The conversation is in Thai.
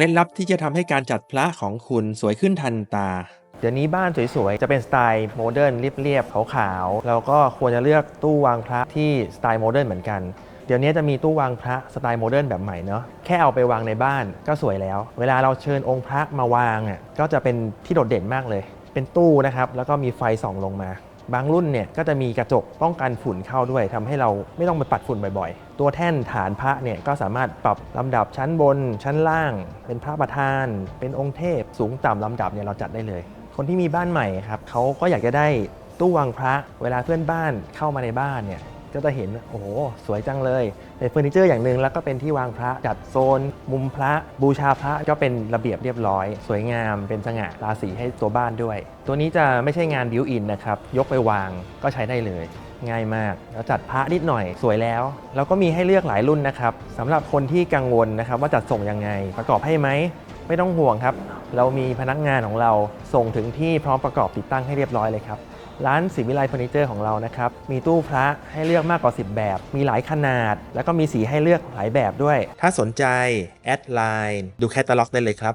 ล็ดลับที่จะทำให้การจัดพระของคุณสวยขึ้นทันตา เดี๋ยวนี้บ้านสวยๆ จะเป็นสไตล์โมเดิร์นเรียบๆขาวๆแล้วก็ควรจะเลือกตู้วางพระที่สไตล์โมเดิร์นเหมือนกันเดี๋ยวนี้จะมีตู้วางพระสไตล์โมเดิร์นแบบใหม่เนาะแค่เอาไปวางในบ้านก็สวยแล้ว เวลาเราเชิญองค์พระมาวางอะก็จะเป็นที่โดดเด่นมากเลย เป็นตู้นะครับแล้วก็มีไฟส่องลงมา บางรุ่นเนี่ยก็จะมีกระจกป้องกันฝุ่นเข้าด้วยทำให้เราไม่ต้องไปปัดฝุ่นบ่อยๆ ตัวแท่นฐานพระเนี่ยก็สามารถปรับลำดับชั้นบน ชั้นล่าง เป็นพระประธาน เป็นองค์เทพ สูงต่ำลำดับเนี่ยเราจัดได้เลย คนที่มีบ้านใหม่ครับเขาก็อยากจะได้ตู้วางพระ เวลาเพื่อนบ้านเข้ามาในบ้านเนี่ย ก็จะเห็นโอ้โหสวยจังเลยเป็นเฟอร์นิเจอร์อย่างหนึ่งแล้วก็เป็นที่วางพระจัดโซน มุมพระบูชาพระก็เป็นระเบียบเรียบร้อย สวยงามเป็นสง่าราศีให้ตัวบ้านด้วย ตัวนี้จะไม่ใช่งานบิวอินนะครับยกไปวางก็ใช้ได้เลย ง่ายมาก แล้วจัดพระนิดหน่อยสวยแล้ว แล้วก็มีให้เลือกหลายรุ่นนะครับสำหรับคนที่กังวลนะครับว่าจัดส่งยังไงประกอบให้ไหมไม่ต้องห่วงครับ เรามีพนักงานของเราส่งถึงที่พร้อมประกอบติดตั้งให้เรียบร้อยเลยครับ ร้านสิวิไลเฟอร์นิเจอร์ของเรานะครับ มีตู้พระให้เลือกมากกว่า 10 แบบ มีหลายขนาด แล้วก็มีสีให้เลือกหลายแบบด้วย ถ้าสนใจ แอดไลน์ ดูแคตตาล็อกได้เลยครับ